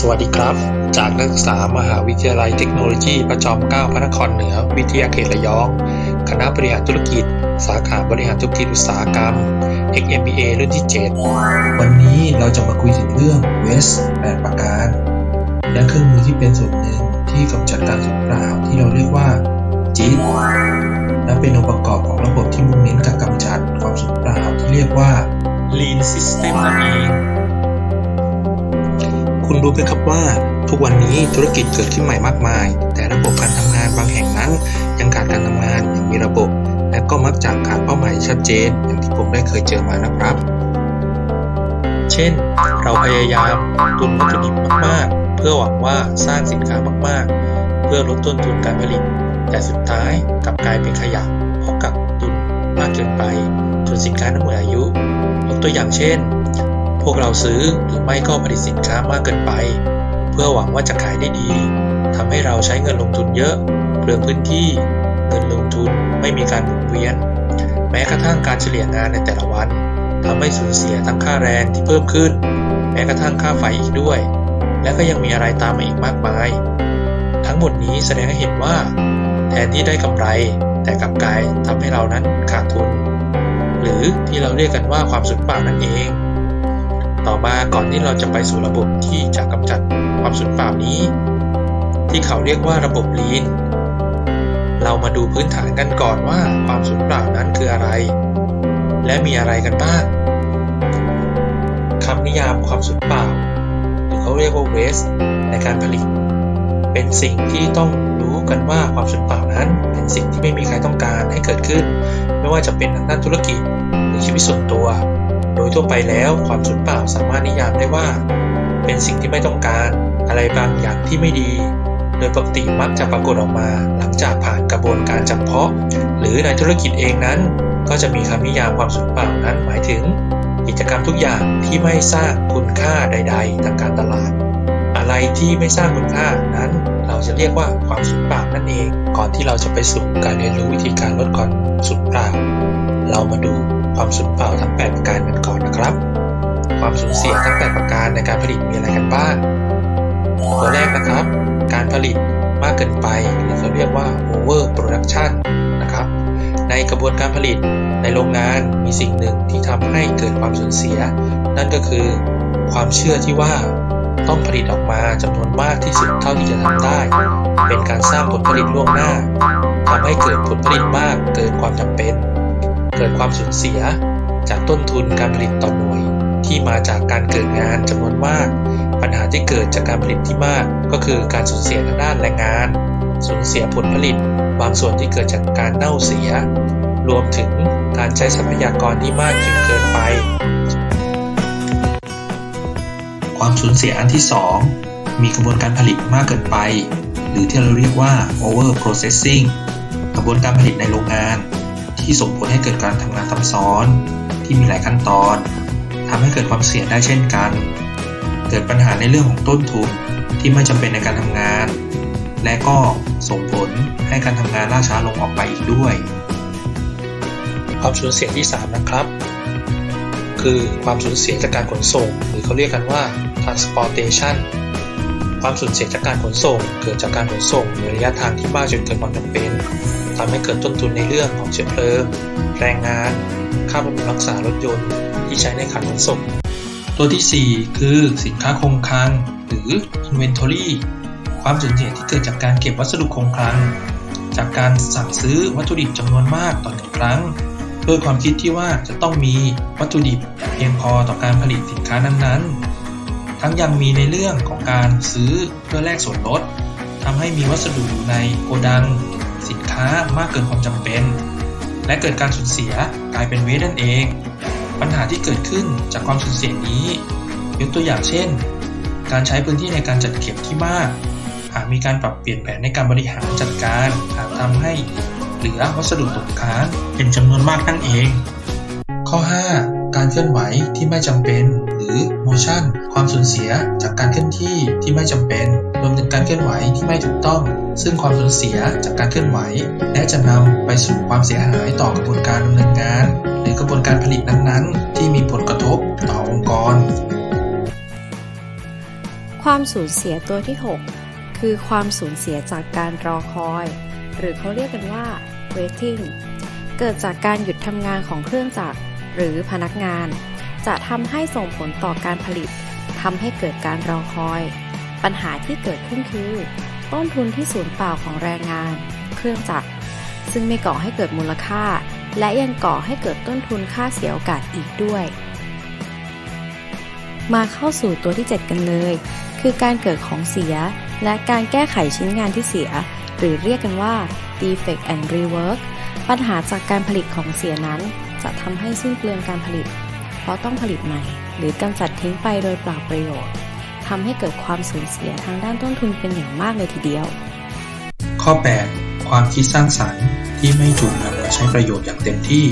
สวัสดีครับ จากนักศึกษามหาวิทยาลัยเทคโนโลยีพระจอมเกล้าพระนครเหนือ วิทยาเขตระยอง คณะบริหารธุรกิจ สาขาบริหารธุรกิจอุตสาหกรรม XMBA รุ่นที่ 7 วันนี้เราจะมาคุยถึงเรื่อง Waste 8ประการ และเครื่องมือที่เป็นส่วนหนึ่งที่กำจัดการสูญเปล่าที่เราเรียกว่า JIT และเป็นองค์ประกอบของระบบที่มุ่งเน้นการกำจัดความสูญเปล่าที่เรียกว่า Lean System นั่นเอง คุณรู้ไหมครับว่า ทุกวันนี้ธุรกิจเกิดขึ้นใหม่มากมาย แต่ระบบการทำงานบางแห่งนั้น ยังขาดการทำงานอย่างมีระบบ และก็มักจะขาดเป้าหมายชัดเจน อย่างที่ผมได้เคยเจอมานะครับ เช่น เราพยายามตุนวัตถุดิบมากๆ เพื่อหวังว่าสร้างสินค้ามากๆ เพื่อลดต้นทุนการผลิต แต่สุดท้ายกลับกลายเป็นขยะเพราะกักตุนมากเกินไป จนสินค้านั้นหมดอายุยกตัวอย่างเช่น พวกเราซื้อหรือไม่ก็ผลิตสินค้ามากเกินไป เพื่อหวังว่าจะขายได้ดีทำให้เราใช้เงินลงทุนเยอะเปลืองพื้นที่ เงินลงทุนไม่มีการหมุนเวียน แม้กระทั่งการเฉลี่ยงานในแต่ละวันทำให้สูญเสียทั้งค่าแรงที่เพิ่มขึ้น แม้กระทั่งค่าไฟอีกด้วย และก็ยังมีอะไรตามมาอีกมากมาย ทั้งหมดนี้แสดงให้เห็นว่า แทนที่ได้กำไร แต่กลับกลายทำให้เรานั้นขาดทุน หรือที่เราเรียกกันว่าความสูญเปล่านั่นเอง ต่อมาก่อนที่เราจะไปสู่ระบบที่จะกำจัดความสูญเปล่านี้ ที่เขาเรียกว่าระบบ Lean เรามาดูพื้นฐานกันก่อนว่าความสูญเปล่านั้นคืออะไร และมีอะไรกันบ้างคำนิยามความสูญเปล่า หรือเขาเรียกว่า waste ในการผลิต เป็นสิ่งที่ต้องรู้กันว่าความสูญเปล่านั้น เป็นสิ่งที่ไม่มีใครต้องการให้เกิดขึ้น ไม่ว่าจะเป็นทางด้านธุรกิจหรือชีวิตส่วนตัว โดยทั่วไปแล้วความสูญเปล่าสามารถนิยามได้ว่า เป็นสิ่งที่ไม่ต้องการอะไรบางอย่างที่ไม่ดี โดยปกติมักจะปรากฏออกมา หลังจากผ่านกระบวนการจำเพาะ หรือในธุรกิจเองนั้น ก็จะมีคำนิยามความสูญเปล่านั้นหมายถึง กิจกรรมทุกอย่างที่ไม่สร้างคุณค่าใด ๆ ทางการตลาด อะไรที่ไม่สร้างคุณค่านั้น เราจะเรียกว่าความสูญเปล่านั่นเอง ก่อนที่เราจะไปสู่การเรียนรู้วิธีการลดความสูญเปล่า เรามาดู ความสูญเปล่าทั้ง 8 ประการกันก่อนนะครับ ความสูญเสียทั้ง 8 ประการในการผลิตมีอะไรกันบ้าง ตัวแรกนะครับ การผลิตมากเกินไปหรือเขาเรียกว่า over production นะครับ ในกระบวนการผลิตในโรงงานมีสิ่งหนึ่งที่ทำให้เกิดความสูญเสีย นั่นก็คือความเชื่อที่ว่าต้องผลิตออกมาจำนวนมากที่สุดเท่าที่จะทำได้ เป็นการสร้างผลผลิตล่วงหน้าทำให้เกิดผลผลิตมากเกินความจำเป็น เกิดความสูญเสีย จากต้นทุนการผลิตต่อหน่วย ที่มาจากการเกิดงานจำนวนมาก ปัญหาที่เกิดจากการผลิตที่มาก ก็คือการสูญเสียทางด้านแรงงาน สูญเสียผลผลิต บางส่วนที่เกิดจากการเน่าเสีย รวมถึงการใช้ทรัพยากรที่มากจนเกินไป ความสูญเสียอันที่ 2 มีกระบวนการผลิตมากเกินไป หรือที่เราเรียกว่า over processing กระบวนการผลิตในโรงงาน ที่ส่งผลให้เกิดการทำงานซับซ้อน ที่มีหลายขั้นตอนทำให้เกิดความเสี่ยงได้เช่นกัน เกิดปัญหาในเรื่องของต้นทุนที่ไม่จำเป็นในการทำงาน และก็ส่งผลให้การทำงานล่าช้าลงออกไปอีกด้วย ความสูญเสียที่ 3 นะครับ คือความสูญเสียจากการขนส่ง หรือเขาเรียกกันว่า transportation ความสูญเสียจากการขนส่ง เกิดจากการขนส่งในระยะทางที่มากจนเกินความจำเป็น ทำให้เกิดต้นทุนในเรื่องของเชื้อเพลิง แรงงาน ค่าบำรุงรักษารถยนต์ที่ใช้ในการขนส่งตัวที่ 4 คือสินค้าคงคลัง หรือ inventory ความสูญเสียที่เกิดจากการเก็บวัสดุคงคลัง จากการสั่งซื้อวัตถุดิบจำนวนมากต่อหนึ่งครั้งด้วยความคิดที่ว่าจะต้องมีวัตถุดิบเพียงพอต่อการผลิตสินค้านั้นๆ ทั้งยังมีในเรื่องของการซื้อเพื่อแลกส่วนลดทำให้มีวัสดุอยู่ในโกดัง สินค้ามากเกินความจำเป็น และเกิดการสูญเสียกลายเป็นเวทนั่นเอง ปัญหาที่เกิดขึ้นจากความสูญเสียนี้ยกตัวอย่างเช่น การใช้พื้นที่ในการจัดเก็บที่มาก หากมีการปรับเปลี่ยนแผนในการบริหารจัดการอาจทำให้เหลือวัสดุตกค้างเป็นจำนวนมากนั่นเอง ข้อ 5 การเคลื่อนไหวที่ไม่จำเป็น หรือ motion ความสูญเสียจากการเคลื่อนที่ที่ไม่จำเป็น รวมถึงการเคลื่อนไหวที่ไม่ถูกต้อง ซึ่งความสูญเสียจากการเคลื่อนไหว และจะนำไปสู่ความเสียหายต่อกระบวนการดำเนินงาน หรือกระบวนการผลิตนั้นๆ ที่มีผลกระทบต่อองค์กร ความสูญเสียตัวที่ 6 คือความสูญเสียจากการรอคอย หรือเขาเรียกกันว่า waiting เกิดจากการหยุดทำงานของเครื่องจักรหรือพนักงาน จะทำให้ส่งผลต่อการผลิตทำให้เกิดการรอคอย ปัญหาที่เกิดขึ้นคือ ต้นทุนที่สูญเปล่าของแรงงาน เครื่องจักร ซึ่งไม่ก่อให้เกิดมูลค่า และยังก่อให้เกิดต้นทุนค่าเสียโอกาสอีกด้วย มาเข้าสู่ตัวที่ 7 กันเลย คือการเกิดของเสีย และการแก้ไขชิ้นงานที่เสีย หรือเรียกกันว่า defect and rework ปัญหาจากการผลิตของเสียนั้น จะทำให้สิ้นเปลืองการผลิต เพราะต้องผลิตใหม่ หรือกำจัดทิ้งไปโดยเปล่าประโยชน์ ทำให้เกิดความสูญเสียทางด้านต้นทุนเป็นอย่างมากเลยทีเดียว ข้อ 8 ความคิดสร้างสรรค์ที่ไม่ถูกนำมาใช้ประโยชน์อย่างเต็มที่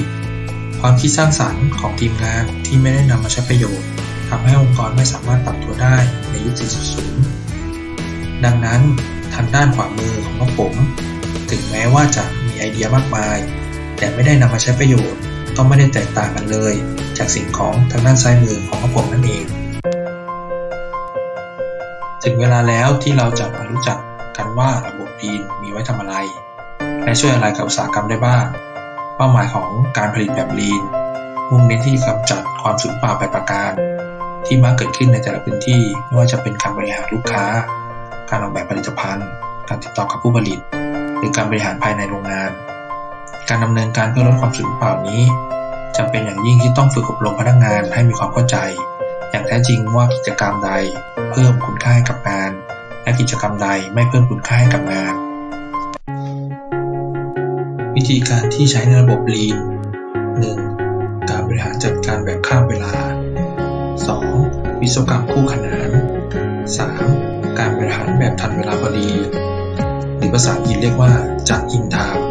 ความคิดสร้างสรรค์ของทีมงานที่ไม่ได้นำมาใช้ประโยชน์ทำให้องค์กรไม่สามารถปรับตัวได้ในยุค 4.0 ดังนั้นทางด้านขวามือของพวกผม ถึงแม้ว่าจะมีไอเดียมากมาย แต่ไม่ได้นำมาใช้ประโยชน์ ก็ไม่ได้แตกต่างกันเลย จากสิ่งของทางด้านซ้ายมือของพวกผมนั่นเอง ถึงเวลาแล้วที่เราจะมารู้จักกันว่าระบบลีนมีไว้ทำอะไร และช่วยอะไรกับอุตสาหกรรมได้บ้าง เป้าหมายของการผลิตแบบลีนมุ่งเน้นที่กำจัดความสูญเปล่าไปประการ ที่มักเกิดขึ้นในแต่ละพื้นที่ไม่ว่าจะเป็นการบริหารลูกค้า การออกแบบผลิตภัณฑ์ การติดต่อกับผู้ผลิต หรือการบริหารภายในโรงงาน การดำเนินการเพื่อลดความสูญเปล่านี้จำเป็นอย่างยิ่งที่ต้องฝึกอบรมพนักงานให้มีความเข้าใจ อย่างแท้จริงว่ากิจกรรมใดเพิ่มคุณค่าให้กับงาน และกิจกรรมใดไม่เพิ่มคุณค่าให้กับงาน วิธีการที่ใช้ในระบบ Lean 1. การบริหารจัดการแบบข้ามเวลา 2. วิศวกรรมคู่ขนาน 3. การบริหารแบบทันเวลาพอดี หรือภาษาอังกฤษเรียกว่า just in time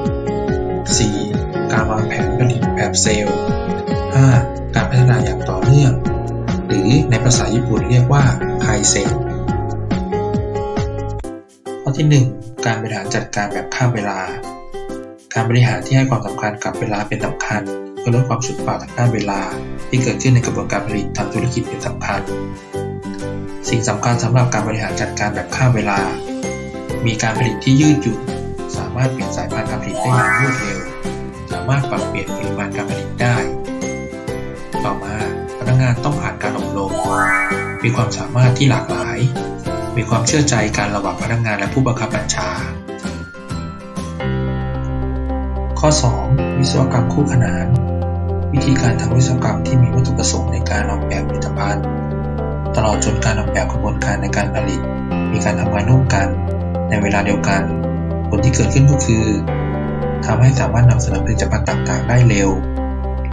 4. การวางแผนผลิตแบบเซลล์ 5. การพัฒนาอย่างต่อเนื่อง ในภาษาญี่ปุ่นเรียกว่าไคเซ็นข้อที่ 1 การบริหารจัดการแบบข้ามเวลา การบริหารที่ให้ความสำคัญกับเวลาเป็นสำคัญเพื่อลดความสูญเปล่าทางด้านเวลา ที่เกิดขึ้นในกระบวนการผลิตทางธุรกิจเป็นสำคัญ สิ่งสำคัญสำหรับการบริหารจัดการแบบข้ามเวลา มีการผลิตที่ยืดหยุ่นสามารถเปลี่ยนสายพันธุ์การผลิตได้อย่างรวดเร็ว สามารถปรับเปลี่ยนปริมาณการผลิตได้ ต่อมาพนักงานต้องผ่านการ อบรมมีความสามารถที่หลากหลาย มีความเชื่อใจการระหว่างพนักงานและผู้บังคับบัญชา ข้อ 2. วิศวกรรมคู่ขนาน วิธีการทางวิศวกรรมที่มีวัตถุประสงค์ในการออกแบบผลิตภัณฑ์ ตลอดจนการออกแบบกระบวนการในการผลิต มีการทำงานร่วมกัน ในเวลาเดียวกัน ผลที่เกิดขึ้นก็คือทำให้สามารถนำเสนอผลิตภัณฑ์ต่าง ๆ ได้เร็ว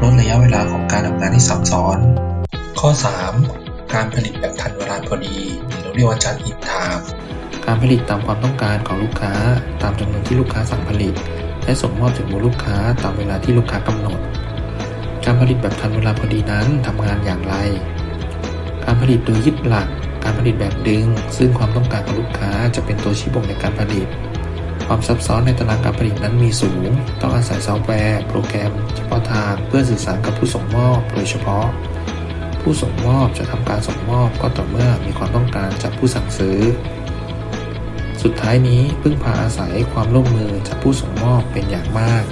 ลดระยะเวลาของการทำงานที่ซับซ้อน ข้อ 3. การผลิตแบบทันเวลาพอดีหรือเราเรียกว่า just in time การผลิตตามความต้องการของลูกค้า ตามจำนวนที่ลูกค้าสั่งผลิต และส่งมอบถึงมือลูกค้าตามเวลาที่ลูกค้ากำหนด การผลิตแบบทันเวลาพอดีนั้นทำงานอย่างไร การผลิตโดยยึดหลัก การผลิตแบบดึง ซึ่งความต้องการของลูกค้าจะเป็นตัวชี้บ่งในการผลิตความซับซ้อนในตารางการผลิตนั้นมีสูง ต้องอาศัยซอฟต์แวร์ โปรแกรม เฉพาะทางเพื่อสื่อสารกับผู้ส่งมอบโดยเฉพาะ ผู้ส่งมอบจะทำการส่งมอบก็ต่อเมื่อมีความต้องการจากผู้สั่งซื้อ สุดท้ายนี้พึ่งพาอาศัยความร่วมมือจากผู้ส่งมอบเป็นอย่างมาก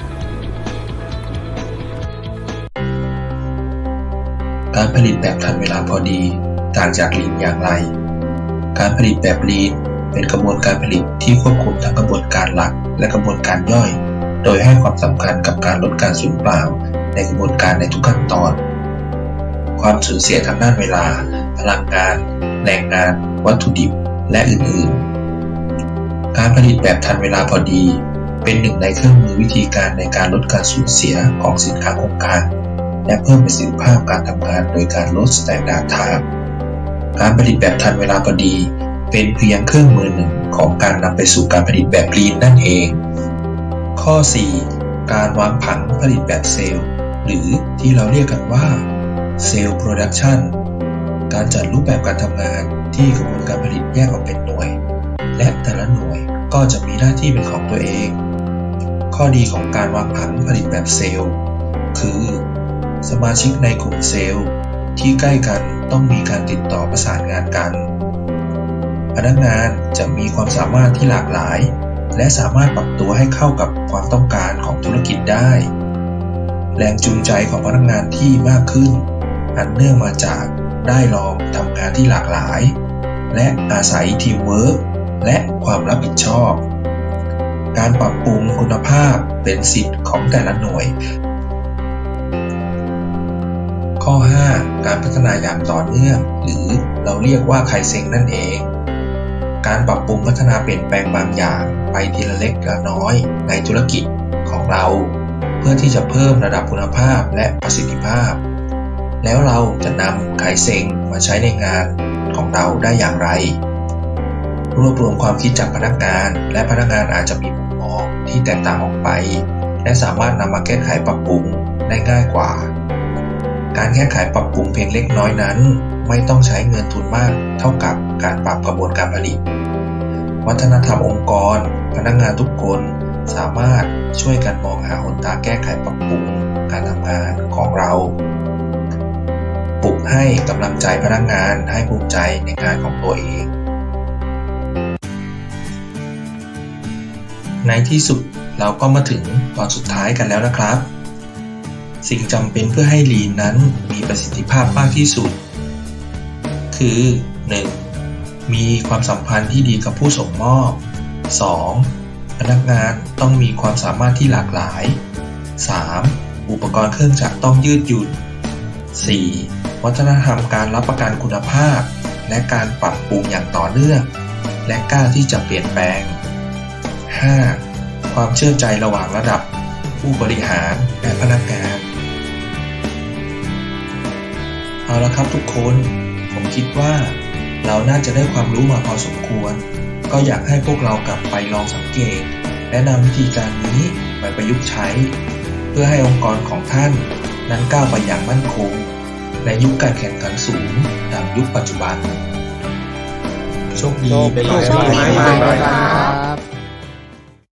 การผลิตแบบทันเวลาพอดี ต่างจากลีนอย่างไร การผลิตแบบลีนเป็นกระบวนการผลิตที่ควบคุมทั้งกระบวนการหลักและกระบวนการย่อย โดยให้ความสำคัญกับการลดการสูญเปล่าในกระบวนการในทุกขั้นตอน ความสูญเสียทางด้านเวลา พลังงาน แรงงาน วัตถุดิบ และอื่นๆ การผลิตแบบทันเวลาพอดี เป็นหนึ่งในเครื่องมือวิธีการในการลดการสูญเสียของสินค้าโครงการ และเพิ่มประสิทธิภาพการทำงานโดยการลดสแตนดาร์ดไทม์การผลิตแบบทันเวลาพอดี เป็นเพียงเครื่องมือหนึ่งของการนำไปสู่การผลิตแบบลีนนั่นเอง ข้อ 4. การวางผังผลิตแบบเซลล์หรือที่เราเรียกกันว่า เซลล์โปรดักชันการจัดรูปแบบการทำงานที่กระบวนการผลิตแยกออกเป็นหน่วย และแต่ละหน่วยก็จะมีหน้าที่เป็นของตัวเอง ข้อดีของการวางผังผลิตแบบเซลล์ คือ สมาชิกในกลุ่มเซลล์ ที่ใกล้กันต้องมีการติดต่อประสานงานกัน พนักงานจะมีความสามารถที่หลากหลาย และสามารถปรับตัวให้เข้ากับความต้องการของธุรกิจได้ แรงจูงใจของพนักงานที่มากขึ้น อันเนื่องมาจากได้ลองทำงานที่หลากหลาย และอาศัยทีมเวิร์กและความรับผิดชอบ การปรับปรุงคุณภาพเป็นสิทธิ์ของแต่ละหน่วย ข้อ 5 การพัฒนาอย่างต่อเนื่อง หรือเราเรียกว่าไคเซ็งนั่นเอง การปรับปรุงพัฒนาเปลี่ยนแปลงบางอย่างไปทีละเล็กละน้อยในธุรกิจของเรา เพื่อที่จะเพิ่มระดับคุณภาพและประสิทธิภาพ แล้วเราจะนำไคเซงมาใช้ในงานของเราได้อย่างไร รวบรวมความคิดจากพนักงาน และพนักงานอาจจะมีมุมมองที่แตกต่างออกไป และสามารถนำมาแก้ไขปรับปรุงได้ง่ายกว่า การแก้ไขปรับปรุงเพียงเล็กน้อยนั้น ไม่ต้องใช้เงินทุนมากเท่ากับการปรับกระบวนการผลิต วัฒนธรรมองค์กร พนักงานทุกคนสามารถช่วยกันมองหาหนทางแก้ไขปรับปรุงการทำงานของเรา ให้กำลังใจพนักงานให้ภูมิใจในงานของตัวเอง ในที่สุดเราก็มาถึงตอนสุดท้ายกันแล้วนะครับ สิ่งจำเป็นเพื่อให้ลีนนั้นมีประสิทธิภาพมากที่สุด คือ 1. มีความสัมพันธ์ที่ดีกับผู้ส่งมอบ 2. พนักงานต้องมีความสามารถที่หลากหลาย 3. อุปกรณ์เครื่องจักรต้องยืดหยุ่น 4. วัฒนธรรมการรับประกันคุณภาพ และการปรับปรุงอย่างต่อเนื่อง และกล้าที่จะเปลี่ยนแปลง 5. ความเชื่อใจระหว่างระดับ ผู้บริหารและพนักงานเอาละครับทุกคน ผมคิดว่า เราน่าจะได้ความรู้มาพอสมควร ก็อยากให้พวกเรากลับไปลองสังเกต และนำวิธีการนี้ไปประยุกต์ใช้ เพื่อให้องค์กรของท่านนั้นก้าวไปอย่างมั่นคง ในยุคการแข่งขันสูงดังยุคปัจจุบัน โชคดี โชคดีบ๊ายบายโชคดีบ๊ายบายครับ